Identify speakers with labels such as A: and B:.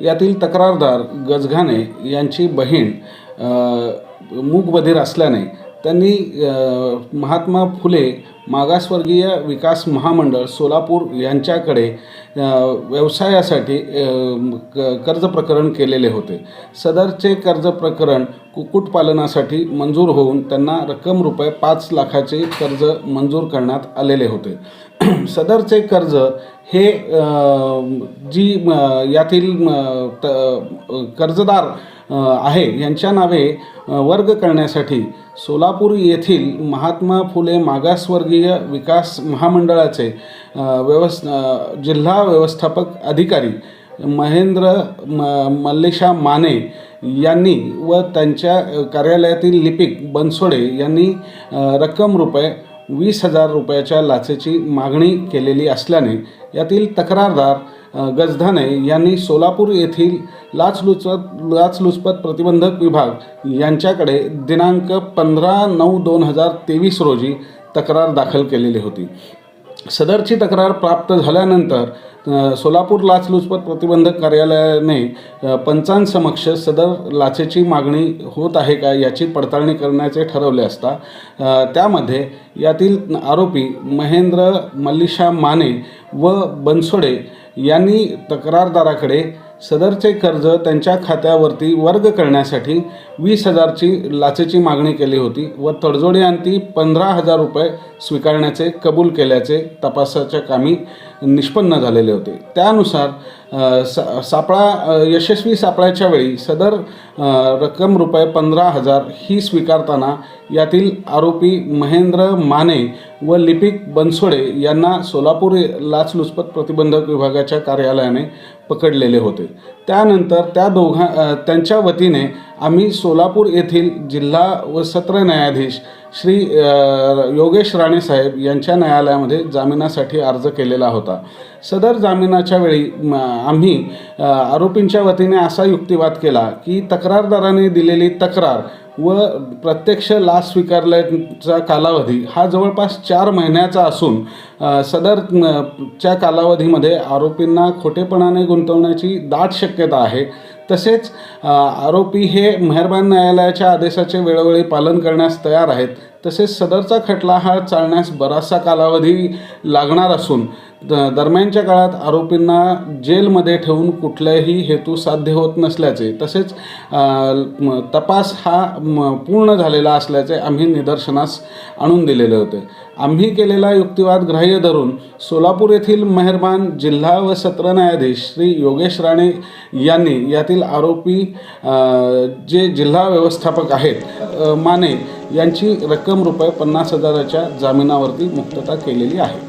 A: यातील तक्रारदार गजघाने यांची बहीण मूकबधीर असल्याने त्यांनी महात्मा फुले मागासवर्गीय विकास महामंडळ सोलापूर यांच्याकडे व्यवसायासाठी क- कर्ज प्रकरण केलेले होते. सदरचे कर्ज प्रकरण कुक्कुटपालनासाठी मंजूर होऊन त्यांना रक्कम रुपये पाच लाखाचे कर्ज मंजूर करण्यात आलेले होते. सदरचे कर्ज हे जी यातील त, कर्जदार आहे यांच्या नावे वर्ग करण्यासाठी सोलापूर येथील महात्मा फुले मागासवर्गीय विकास महामंडळाचे व्यवस् जिल्हा व्यवस्थापक अधिकारी महेंद्र म मल्लेशा माने यांनी व त्यांच्या कार्यालयातील लिपिक बनसोडे यांनी रक्कम रुपये वीस हजार रुपयाच्या लाचेची मागणी केलेली असल्याने यातील तक्रारदार गजधाने यांनी सोलापूर येथील लाचलुचपत लाचलुचपत प्रतिबंधक विभाग यांच्याकडे दिनांक पंधरा नऊ दोन हजार तेवीस रोजी तक्रार दाखल केलेली होती. सदरची तक्रार प्राप्त झाल्यानंतर सोलापूर लाचलुचपत प्रतिबंधक कार्यालयाने पंचांसमक्ष सदर लाचेची मागणी होत आहे का याची पडताळणी करण्याचे ठरवले असता त्यामध्ये यातील आरोपी महेंद्र मल्लिशा माने व बनसोडे यांनी तक्रारदाराकडे सदरचे कर्ज त्यांच्या खात्यावरती वर्ग करण्यासाठी वीस हजारची लाचेची मागणी केली होती व तडजोडी पंधरा हजार रुपये स्वीकारण्याचे कबूल केल्याचे तपासाच्या कामी निष्पन्न झालेले होते. त्यानुसार सा सापळा यशस्वी सापळ्याच्या वेळी सदर रक्कम रुपये पंधरा हजार ही स्वीकारताना यातील आरोपी महेंद्र माने व लिपिक बनसोडे यांना सोलापूर लाचलुचपत प्रतिबंधक विभागाच्या कार्यालयाने पकडलेले होते. त्यानंतर त्या दोघा त्यांच्या वतीने आम्ही सोलापूर येथील जिल्हा व सत्र न्यायाधीश श्री योगेश राणे साहेब यांच्या न्यायालयामध्ये जामिनासाठी अर्ज केलेला होता. सदर जामिनाच्या वेळी आम्ही आरोपींच्या वतीने असा युक्तिवाद केला की तक्रारदाराने दिलेली तक्रार व प्रत्यक्ष लाच स्वीकारल्याचा कालावधी हा जवळपास चार महिन्याचा असून सदर च्या कालावधीमध्ये आरोपींना खोटेपणाने गुंतवण्याची दाट शक्यता आहे. तसेच आरोपी हे मेहरबान न्यायालयाच्या आदेशाचे वेळोवेळी पालन करण्यास तयार आहेत. तसेच सदरचा खटला हा चालण्यास बराचसा कालावधी लागणार असून द दरम्यानच्या काळात आरोपींना जेलमध्ये ठेवून कुठलाही हेतू साध्य होत नसल्याचे तसेच तपास हा पूर्ण झालेला असल्याचे आम्ही निदर्शनास आणून दिलेले होते. आम्ही केलेला युक्तिवाद ग्राह्य धरून सोलापूर येथील मेहरबान जिल्हा व सत्र न्यायाधीश श्री योगेश राणे यांनी यातील आरोपी जे जिल्हा व्यवस्थापक आहेत माने यांची रक्कम रुपये पन्नास हजाराच्या जामिनावरती मुक्तता केलेली आहे.